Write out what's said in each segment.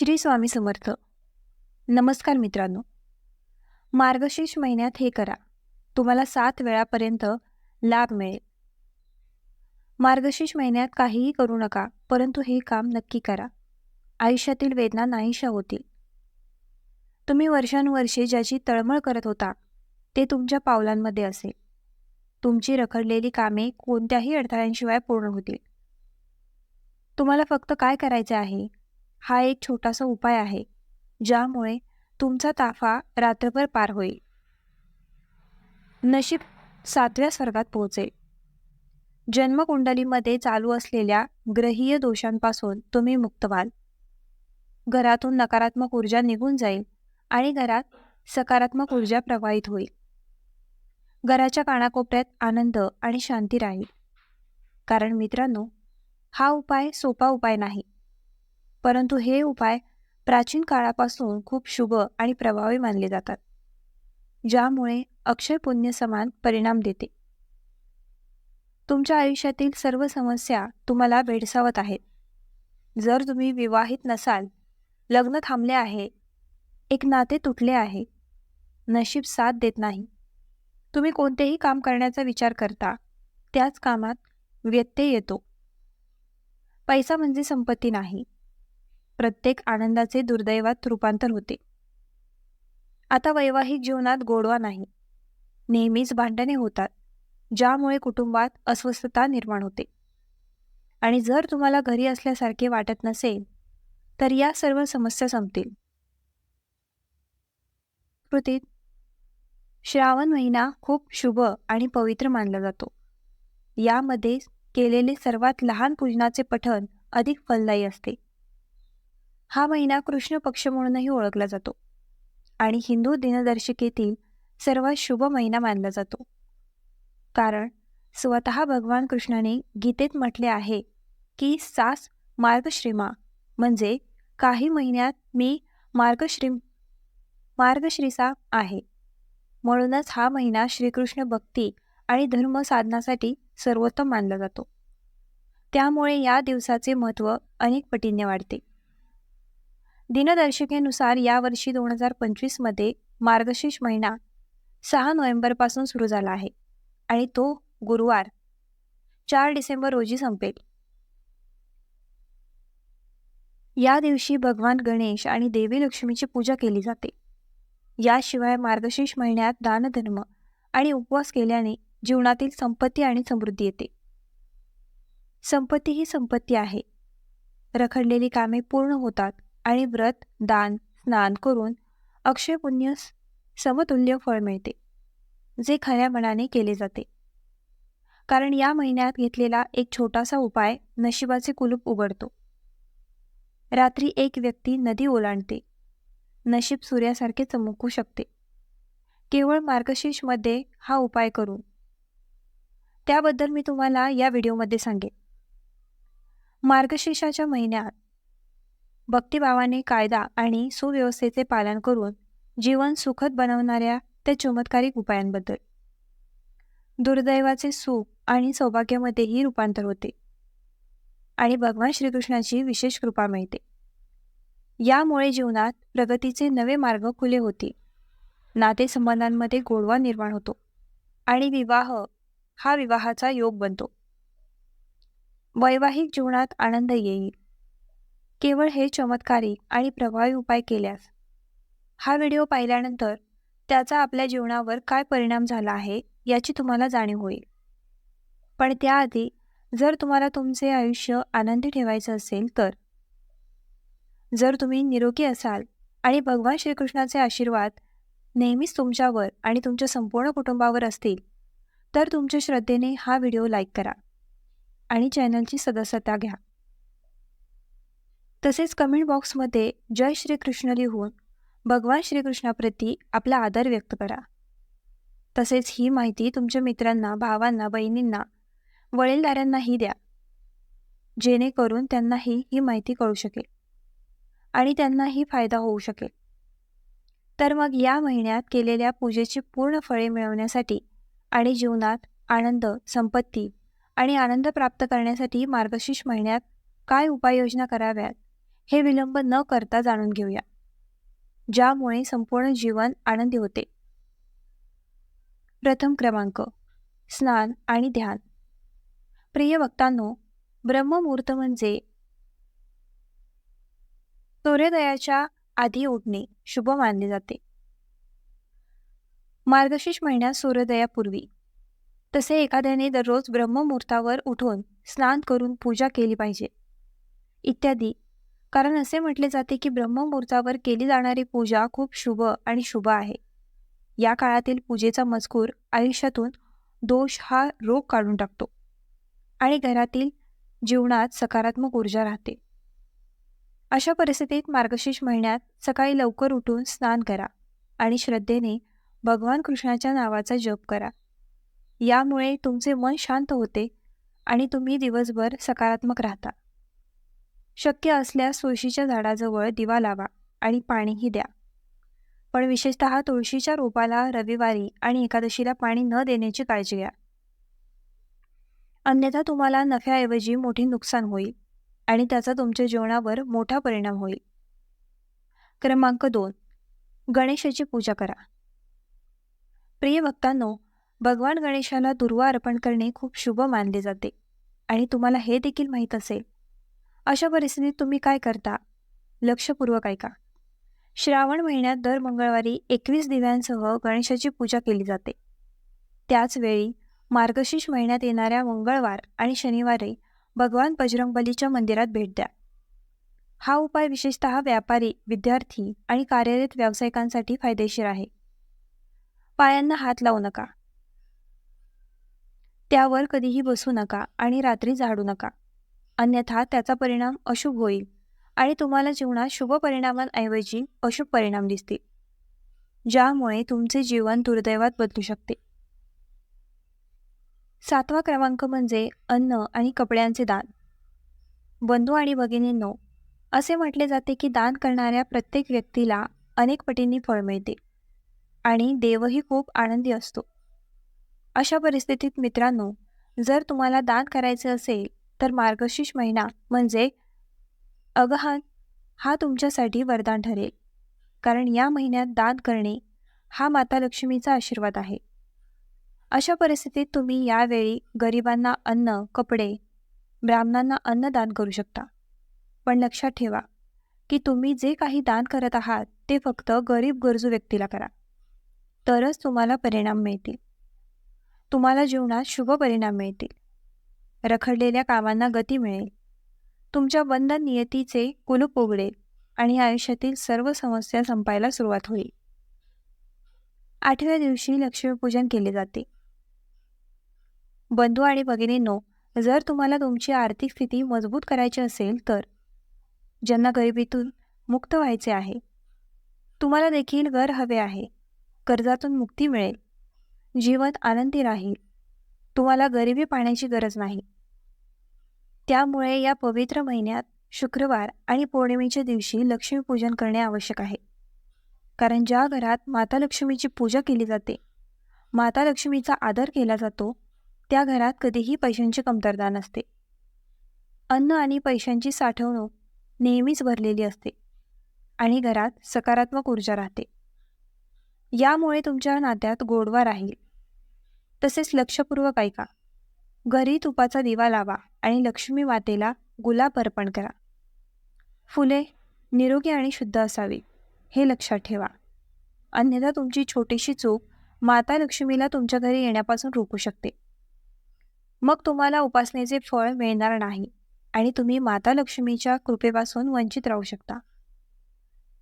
श्री स्वामी समर्थ. नमस्कार मित्रांनो. मार्गशीर्ष महिन्यात हे करा. तुम्हाला सात वेळापर्यंत लाभ मिळेल. मार्गशीर्ष महिन्यात काहीही करू नका परंतु हे काम नक्की करा. आयुष्यातील वेदना नाहीशा होतील. तुम्ही वर्षानुवर्षे ज्याची तळमळ करत होता ते तुमच्या पावलांमध्ये असेल. तुमची रखडलेली कामे कोणत्याही अडथळ्यांशिवाय पूर्ण होतील. तुम्हाला फक्त काय करायचे आहे हा एक छोटासा उपाय आहे ज्यामुळे तुमचा ताफा रात्रभर पार होईल. नशीब सातव्या स्वर्गात पोहोचेल. जन्मकुंडलीमध्ये चालू असलेल्या ग्रहीय दोषांपासून तुम्ही मुक्त व्हाल. घरातून नकारात्मक ऊर्जा निघून जाईल आणि घरात सकारात्मक ऊर्जा प्रवाहित होईल. घराच्या कानाकोपऱ्यात आनंद आणि शांती राहील. कारण मित्रांनो हा उपाय सोपा उपाय नाही. परंतु हे उपाय प्राचीन काळापासून खूप शुभ आणि प्रभावी मानले जातात ज्यामुळे अक्षय पुण्य समान परिणाम देते. तुमच्या आयुष्यातील सर्व समस्या तुम्हाला भेडसावत आहेत. जर तुम्ही विवाहित नसाल लग्न थांबले आहे एक नाते तुटले आहे नशीब साथ देत नाही तुम्ही कोणतेही काम करण्याचा विचार करता त्याच कामात व्यत्यय येतो. पैसा म्हणजे संपत्ती नाही. प्रत्येक आनंदाचे दुर्दैवात रूपांतर होते. आता वैवाहिक जीवनात गोडवा नाही. नेहमीच भांडणे होतात ज्यामुळे कुटुंबात अस्वस्थता निर्माण होते. आणि जर तुम्हाला घरी असल्यासारखे वाटत नसेल तर या सर्व समस्या संपतील. कृतीत श्रावण महिना खूप शुभ आणि पवित्र मानला जातो. यामध्ये केलेले सर्वात लहान पूजनाचे पठण अधिक फलदायी असते. हा महिना कृष्ण पक्ष म्हणूनही ओळखला जातो. आणि हिंदू दिनदर्शिकेतील सर्वात शुभ महिना मानला जातो. कारण स्वतः भगवान कृष्णाने गीतेत म्हटले आहे की सास मार्गश्रीमा म्हणजे काही महिन्यात मी मार्गश्री मार्गश्रीसा आहे. म्हणूनच हा महिना श्रीकृष्ण भक्ती आणि धर्म साधनासाठी सर्वोत्तम मानला जातो. त्यामुळे या दिवसाचे महत्त्व अनेक पटींनी वाढते. दिनदर्शिकेनुसार यावर्षी दोन हजार पंचवीसमध्ये मार्गशीर्ष महिना सहा नोव्हेंबरपासून सुरू झाला आहे आणि तो गुरुवार चार डिसेंबर रोजी संपेल. या दिवशी भगवान गणेश आणि देवी लक्ष्मीची पूजा केली जाते. याशिवाय मार्गशीर्ष महिन्यात दानधर्म आणि उपवास केल्याने जीवनातील संपत्ती आणि समृद्धी येते. संपत्ती ही संपत्ती आहे. रखडलेली कामे पूर्ण होतात. आणि व्रत दान स्नान करून अक्षय पुण्य समतुल्य फळ मिळते जे खऱ्या मनाने केले जाते. कारण या महिन्यात घेतलेला एक छोटासा उपाय नशिबाचे कुलूप उघडतो. रात्री एक व्यक्ती नदी ओलांडते. नशीब सूर्यासारखे चमकू शकते. केवळ मार्गशीर्षमध्ये हा उपाय करून. त्याबद्दल मी तुम्हाला या व्हिडिओमध्ये सांगेन. मार्गशीर्षाच्या महिन्यात भक्तिभावाने कायदा आणि सुव्यवस्थेचे पालन करून जीवन सुखद बनवणाऱ्या त्या चमत्कारिक उपायांबद्दल. दुर्दैवाचे सुख आणि सौभाग्यामध्येही रूपांतर होते. आणि भगवान श्रीकृष्णाची विशेष कृपा मिळते. यामुळे जीवनात प्रगतीचे नवे मार्ग खुले होते नातेसंबंधांमध्ये गोडवा निर्माण होतो आणि विवाह हा विवाहाचा योग बनतो. वैवाहिक जीवनात आनंद येईल. केवळ हे चमत्कारिक आणि प्रभावी उपाय केल्यास. हा व्हिडिओ पाहिल्यानंतर त्याचा आपल्या जीवनावर काय परिणाम झाला आहे याची तुम्हाला जाणीव होईल. पण त्याआधी जर तुम्हाला तुमचे आयुष्य आनंदी ठेवायचं असेल तर. जर तुम्ही निरोगी असाल आणि भगवान श्रीकृष्णाचे आशीर्वाद नेहमीच तुमच्यावर आणि तुमच्या संपूर्ण कुटुंबावर असतील तर तुमच्या श्रद्धेने हा व्हिडिओ लाईक करा आणि चॅनलची सदस्यता घ्या. तसेच कमेंट बॉक्समध्ये जय श्रीकृष्ण लिहून भगवान श्रीकृष्णाप्रती आपला आदर व्यक्त करा. तसेच ही माहिती तुमच्या मित्रांना भावांना बहिणींना वडीलदारांनाही द्या. जेणेकरून त्यांनाही ही माहिती कळू शकेल आणि त्यांनाही फायदा होऊ शकेल. तर मग या महिन्यात केलेल्या पूजेची पूर्ण फळे मिळवण्यासाठी आणि जीवनात आनंद संपत्ती आणि आनंद प्राप्त करण्यासाठी मार्गशीर्ष महिन्यात काय उपाययोजना कराव्यात? हे विलंब न करता जाणून घेऊया ज्यामुळे संपूर्ण जीवन आनंदी होते. प्रथम क्रमांक स्नान आणि ध्यान. प्रिय वक्तांनो ब्रह्ममुहूर्त म्हणजे सूर्योदयाच्या आधी उठणे शुभ मानले जाते. मार्गशीर्ष महिन्यात सूर्योदयापूर्वी तसे एखाद्याने दररोज ब्रह्ममुहूर्तावर उठून स्नान करून पूजा केली पाहिजे. इत्यादी कारण असे म्हटले जाते की ब्रह्ममुहूर्तावर केली जाणारी पूजा खूप शुभ आणि शुभ आहे. या काळातील पूजेचा मजकूर आयुष्यातून दोष हा रोग काढून टाकतो आणि घरातील जीवनात सकारात्मक ऊर्जा राहते. अशा परिस्थितीत मार्गशीर्ष महिन्यात सकाळी लवकर उठून स्नान करा आणि श्रद्धेने भगवान कृष्णाच्या नावाचा जप करा. यामुळे तुमचे मन शांत होते आणि तुम्ही दिवसभर सकारात्मक राहता. शक्य असल्यास तुळशीच्या झाडाजवळ दिवा लावा आणि पाणीही द्या. पण विशेषत तुळशीच्या रोपाला रविवारी आणि एकादशीला पाणी न देण्याची काळजी घ्या. अन्यथा तुम्हाला नफ्याऐवजी मोठे नुकसान होईल आणि त्याचा तुमच्या जीवनावर मोठा परिणाम होईल. क्रमांक दोन. गणेशाची पूजा करा. प्रिय भक्तांनो भगवान गणेशाला दुर्वा अर्पण करणे खूप शुभ मानले जाते आणि तुम्हाला हे देखील माहीत असेल अशा परिस्थितीत तुम्ही काय करता? लक्षपूर्वक ऐका. श्रावण महिन्यात दर मंगळवारी एकवीस दिव्यांसह गणेशाची पूजा केली जाते. त्याचवेळी मार्गशीर्ष महिन्यात येणाऱ्या मंगळवार आणि शनिवारी भगवान बजरंगबलीच्या मंदिरात भेट द्या. हा उपाय विशेषतः व्यापारी विद्यार्थी आणि कार्यरत व्यावसायिकांसाठी फायदेशीर आहे. पायांना हात लावू नका. त्यावर कधीही बसू नका आणि रात्री झाडू नका. अन्यथा त्याचा परिणाम अशुभ होईल आणि तुम्हाला जीवनात शुभ परिणामांऐवजी अशुभ परिणाम दिसतील ज्यामुळे तुमचे जीवन दुर्दैवात बदलू शकते. सातवा क्रमांक म्हणजे अन्न आणि कपड्यांचे दान. बंधू आणि भगिनींनो असे म्हटले जाते की दान करणाऱ्या प्रत्येक व्यक्तीला अनेक पटींनी फळ मिळते आणि देवही खूप आनंदी असतो. अशा परिस्थितीत मित्रांनो जर तुम्हाला दान करायचे असेल तर मार्गशीर्ष महिना म्हणजे अगहान हा तुमच्यासाठी वरदान ठरेल. कारण या महिन्यात दान करणे हा माता लक्ष्मीचा आशीर्वाद आहे. अशा परिस्थितीत तुम्ही यावेळी गरिबांना अन्न कपडे ब्राह्मणांना अन्न दान करू शकता. पण लक्षात ठेवा की तुम्ही जे काही दान करत आहात ते फक्त गरीब गरजू व्यक्तीला करा. तरच तुम्हाला परिणाम मिळतील. तुम्हाला जीवनात शुभ परिणाम मिळतील. रखडलेल्या कामांना गती मिळेल. तुमच्या बंद नियतीचे कुलूप उघडेल आणि आयुष्यातील सर्व समस्या संपायला सुरुवात होईल. आठव्या दिवशी लक्ष्मीपूजन केले जाते. बंधू आणि भगिनींनो जर तुम्हाला तुमची आर्थिक स्थिती मजबूत करायची असेल तर ज्यांना गरिबीतून मुक्त व्हायचे आहे. तुम्हाला देखील घर हवे आहे. कर्जातून मुक्ती मिळेल. जीवन आनंदी राहील. तुम्हाला गरिबी पाण्याची गरज नाही. त्यामुळे या पवित्र महिन्यात शुक्रवार आणि पौर्णिमेच्या दिवशी लक्ष्मीपूजन करणे आवश्यक आहे. कारण ज्या घरात माता लक्ष्मीची पूजा केली जाते माता लक्ष्मीचा आदर केला जातो त्या घरात कधीही पैशांची कमतरता नसते. अन्न आणि पैशांची साठवणूक नेहमीच भरलेली असते आणि घरात सकारात्मक ऊर्जा राहते. यामुळे तुमच्या नात्यात गोडवा राहील. तसेच लक्षपूर्वक ऐका. घरी तुपाचा दिवा लावा आणि लक्ष्मी मातेला गुलाब अर्पण करा. फुले निरोगी आणि शुद्ध असावी हे लक्षात ठेवा. अन्यथा तुमची छोटीशी चूक माता लक्ष्मीला तुमच्या घरी येण्यापासून रोखू शकते. मग तुम्हाला उपासनेचे फळ मिळणार नाही आणि तुम्ही माता लक्ष्मीच्या कृपेपासून वंचित राहू शकता.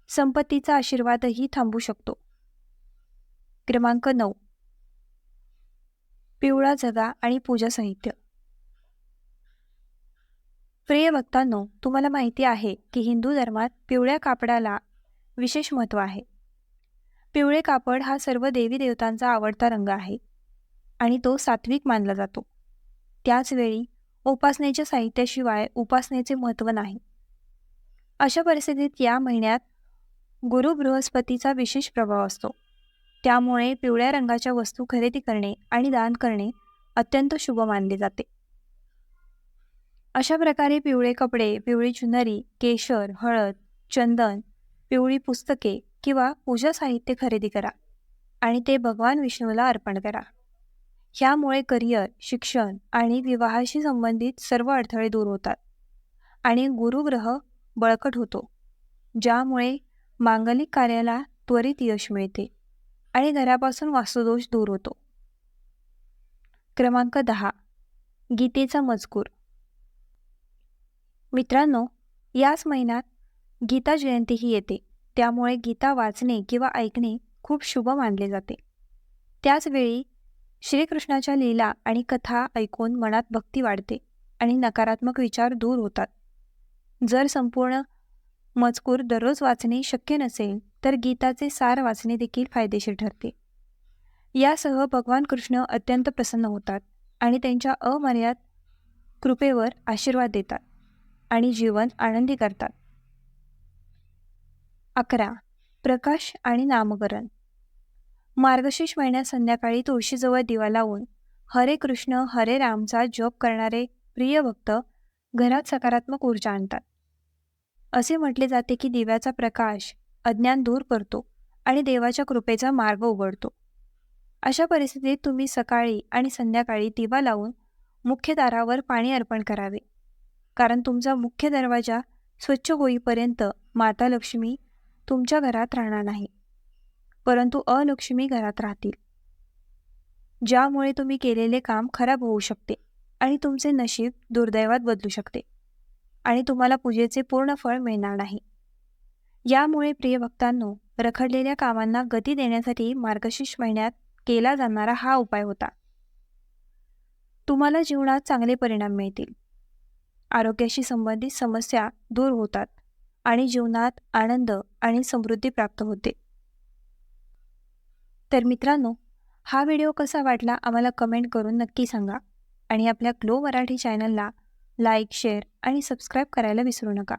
संपत्तीचा आशीर्वादही थांबू शकतो. क्रमांक नऊ. पिवळा जगा आणि पूजा साहित्य. प्रिय भक्तांनो तुम्हाला माहिती आहे की हिंदू धर्मात पिवळ्या कापडाला विशेष महत्त्व आहे. पिवळे कापड हा सर्व देवी देवतांचा आवडता रंग आहे आणि तो सात्विक मानला जातो. त्याचवेळी उपासनेच्या साहित्याशिवाय उपासनेचे महत्त्व नाही. अशा परिस्थितीत या महिन्यात गुरु बृहस्पतीचा विशेष प्रभाव असतो. त्यामुळे पिवळ्या रंगाच्या वस्तू खरेदी करणे आणि दान करणे अत्यंत शुभ मानले जाते. अशा प्रकारे पिवळे कपडे पिवळी चुनरी केशर हळद चंदन पिवळी पुस्तके किंवा पूजा साहित्य खरेदी करा आणि ते भगवान विष्णूला अर्पण करा. ह्यामुळे करिअर शिक्षण आणि विवाहाशी संबंधित सर्व अडथळे दूर होतात आणि गुरुग्रह बळकट होतो ज्यामुळे मांगलिक कार्याला त्वरित यश मिळते. आणि घरापासून वास्तुदोष दूर होतो. क्रमांक दहा. गीतेचा मजकूर. मित्रांनो याच महिन्यात गीता जयंतीही येते. त्यामुळे गीता वाचणे किंवा ऐकणे खूप शुभ मानले जाते. त्याचवेळी श्रीकृष्णाच्या लीला आणि कथा ऐकून मनात भक्ती वाढते आणि नकारात्मक विचार दूर होतात. जर संपूर्ण मजकूर दररोज वाचणे शक्य नसेल तर गीताचे सार वाचणे देखील फायदेशीर ठरते. यासह भगवान कृष्ण अत्यंत प्रसन्न होतात आणि त्यांच्या अमर्याद कृपेवर आशीर्वाद देतात आणि जीवन आनंदी करतात. अकरा. प्रकाश आणि नामकरण. मार्गशीर्ष महिन्यात संध्याकाळी तुळशीजवळ दिवा लावून हरे कृष्ण हरे रामचा जप करणारे प्रिय भक्त घरात सकारात्मक ऊर्जा आणतात. असे म्हटले जाते की दिव्याचा प्रकाश अज्ञान दूर करतो आणि देवाच्या कृपेचा मार्ग उघडतो. अशा परिस्थितीत तुम्ही सकाळी आणि संध्याकाळी दिवा लावून मुख्य दारावर पाणी अर्पण करावे. कारण तुमचा मुख्य दरवाजा स्वच्छ होईपर्यंत माता लक्ष्मी तुमच्या घरात राहणार नाही परंतु अलक्ष्मी घरात राहतील. ज्यामुळे तुम्ही केलेले काम खराब होऊ शकते आणि तुमचे नशीब दुर्दैवात बदलू शकते आणि तुम्हाला पूजेचे पूर्ण फळ मिळणार नाही. यामुळे प्रिय भक्तांनो रखडलेल्या कामांना गती देण्यासाठी मार्गशीर्ष महिन्यात केला जाणारा हा उपाय होता. तुम्हाला जीवनात चांगले परिणाम मिळतील. आरोग्याशी संबंधित समस्या दूर होतात आणि जीवनात आनंद आणि समृद्धी प्राप्त होते. तर मित्रांनो हा व्हिडिओ कसा वाटला आम्हाला कमेंट करून नक्की सांगा आणि आपल्या ग्लो मराठी चॅनलला लाईक शेअर आणि सबस्क्राईब करायला विसरू नका.